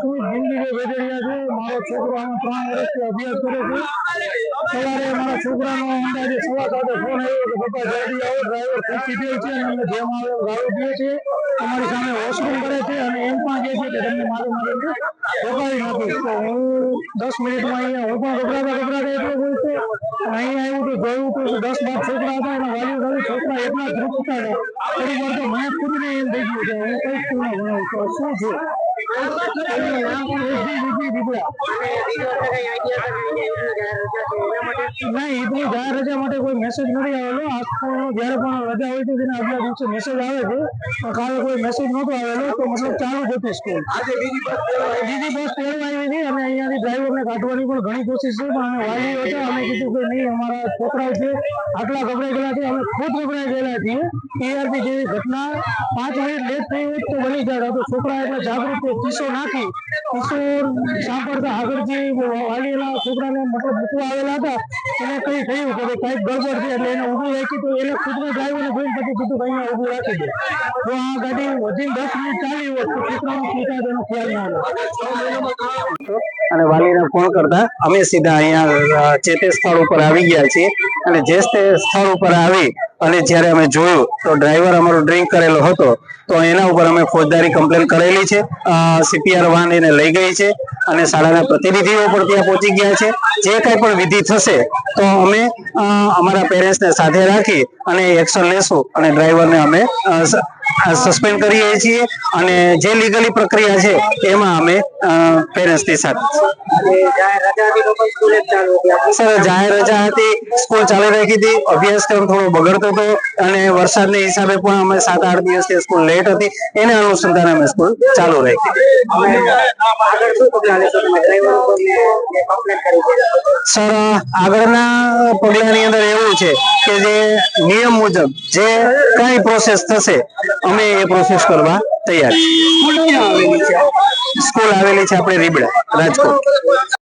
સુમિત જિંદગી વેદરિયા છે મારો છોકરો ત્રણ વર્ષથી અભ્યાસ કરે છે સવારે મારા છોકરાનો અંદાજે સવા સાતે ફોન આવ્યો કે પપ્પા જલ્દી આવો ડ્રાઈવર ખુરશી પીએ છે અને પીએ છે અમારી સામે વોશરૂમ કરે છે અને એમ પણ કહે છે કે તમને મારું મારે નાખીશ તો હું દસ મિનિટમાં અહીંયા હું પણ ગભરાતા ગભરાતા એટલો અહીંયા આવ્યું તો જોયું તો દસ બાર છોકરા હતા એના છોકરા એટલા ધ્રુપતા હતા થોડી વાર તો મને ખુદને એમ થઈ ગયું શું છે નહીં ઈદની જાહેર રજા માટે કોઈ મેસેજ નથી આવેલો. આજકાલનો જ્યારે પણ રજા હોય છે તેના આગલા દિવસે મેસેજ આવે છે. પણ કાલે કોઈ મેસેજ નહોતો આવેલો તો મતલબ ચાલુ જ હતી સ્કૂલ બીજી બસ તેડવા આવી હતી અને ડ્રાઈવરને કાઢવાની પણ ઘણી કોશિશ છે, પણ અમે વાલીઓ હતા અમે કીધું કે નહીં, અમારા છોકરાઓ છે, આટલા ગભરાઈ ગયેલા છે, અમે ખુદ ગભરાઈ ગયેલા છીએ ટીઆરપી જેવી ઘટના પાંચ મિનિટ લેટ થઈ હોત તો બની જાય, તો છોકરા એટલે જાગૃત. કિસ્સો નાખી, કિસ્સો સાંભળતા આગળ જે વાલીના છોકરાને મતલબ મૂકવા આવેલા હતા એને કઈ થયું કે ભાઈ ગડબડ છે એટલે એને ઊભું રાખ્યું તો એને કૂતરો ડ્રાઈવર ને જોઈને પછી કીધું કે ઊભું રાખી દે. તો આ ગાડી વધીને દસ મિનિટ ચાલી હોત તો છોકરાનો શું તેનો ખ્યાલ ના આવે. અને વાલીને ફોન કરતા અમે સીધા અહીંયા જે તે સ્થળ ઉપર આવી ગયા છીએ. અને જે તે સ્થળ ઉપર આવી અને જ્યારે અમે જોયું તો ડ્રાઈવર અમારો ડ્રિંક કરેલો હતો, તો એના ઉપર અમે ફોજદારી કમ્પ્લેન કરેલી છે. સીપીઆર વાન એને લઈ ગઈ છે. અને શાળાના પ્રતિનિધિઓ પણ ત્યાં પહોંચી ગયા છે. જે કંઈ પણ વિધિ થશે તો અમે અમારા પેરેન્ટ્સને સાથે રાખી અને એક્શન લેશું અને ડ્રાઈવરને અમે સસ્પેન્ડ કરીએ છીએ અને જે લીગલી પ્રક્રિયા છે એમાં અમે પેરેન્ટ્સની સાથે સર, જાહેર રજા હતી, સ્કૂલ ચાલુ રાખી હતી, અભ્યાસક્રમ થોડો બગડતો હતો અને વરસાદના હિસાબે પણ અમે સાત આઠ દિવસથી સ્કૂલ લેટ હતી. એને અનુસંધાને અમે સ્કૂલ ચાલુ રાખી. સર, આગળના પગલાની અંદર એવું છે કે જે નિયમ મુજબ જે કઈ પ્રોસેસ થશે, અમે એ પ્રોસેસ કરવા તૈયાર સ્કૂલ આવેલી છે આપણે રીબડા, રાજકોટ.